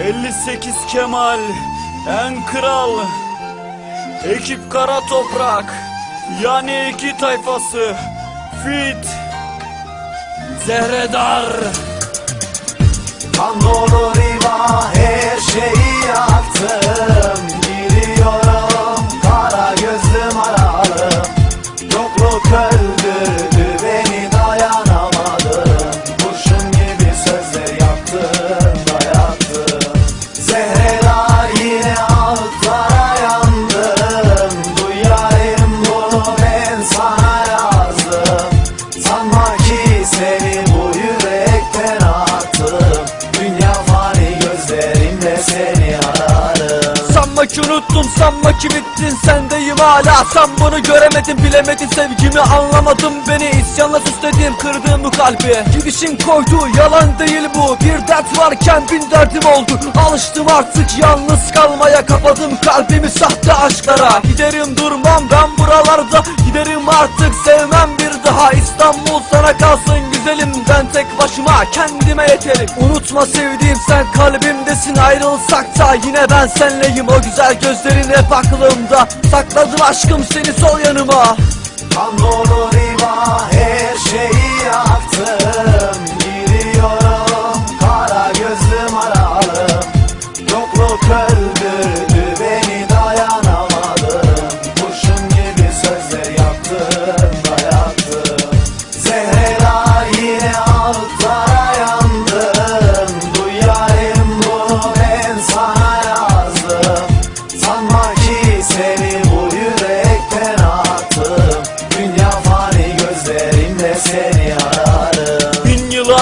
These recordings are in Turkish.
58 Kemal En Kral. Ekip Kara Toprak Yani iki tayfası Fit. Zehredar. Kan dolu riva her şeyi yaktım. Gidiyorum kara gözlüm aralım Yokluk öldürdü Sanma ki unuttum sanma ki bittin sendeyim hala. Sen bunu göremedin bilemedin sevgimi anlamadın. Beni isyanla süsledim kırdığım bu kalbi. Gidişin koydu yalan değil bu. Bir dert varken bin derdim oldu. Alıştım artık yalnız kalmaya kapadım kalbimi sahte aşklara. Giderim durmam ben buralarda Giderim artık sevmem İstanbul sana kalsın güzelim. Ben tek başıma kendime yeterim. Unutma sevdiğim sen kalbimdesin. Ayrılsak da yine ben senleyim. O güzel gözlerin hep aklımda. Sakladım aşkım seni sol yanıma. Kan dolu riva her şeyi yaktım Gidiyorum kara gözlüm aralım. Yokluk öldürdü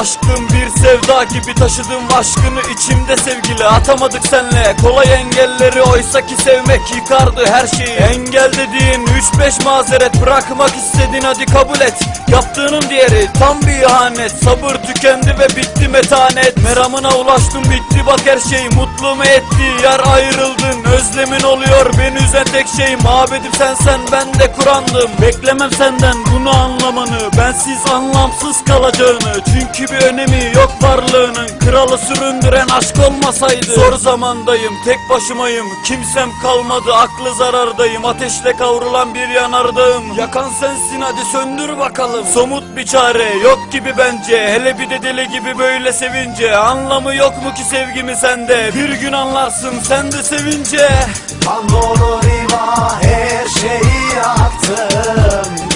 aşkım bir sevda gibi taşıdım aşkını içimde sevgili. Atamadık senle kolay engelleri oysa ki sevmek yıkardı her şeyi. Engel dediğin 3-5 mazeret bırakmak istedin hadi kabul et Yaptığının diğeri tam bir ihanet. Sabır tükendi ve bitti metanet. Meramına ulaştım bitti. Bak her şey Mutlu mu etti? Yar ayrıldın Özlemin oluyor. Beni üzen tek şey Mabedim sensen ben de Kur'an'dım Beklemem senden bunu anlamanı. Bensiz anlamsız kalacağını. Çünkü bir önemi yok varlığının. Kralı süründüren aşk olmasaydı. Zor zamandayım tek başımayım. Kimsem kalmadı aklı zarardayım. Ateşle kavrulan bir yanardağım. Yakan sensin hadi söndür bakalım Somut bir çare yok gibi bence. Hele bir de deli gibi böyle sevince. Anlamı yok mu ki sevgimi sende? Bir gün anlarsın sen de sevince. Riva her şeyi yaktım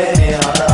Yeah, yeah.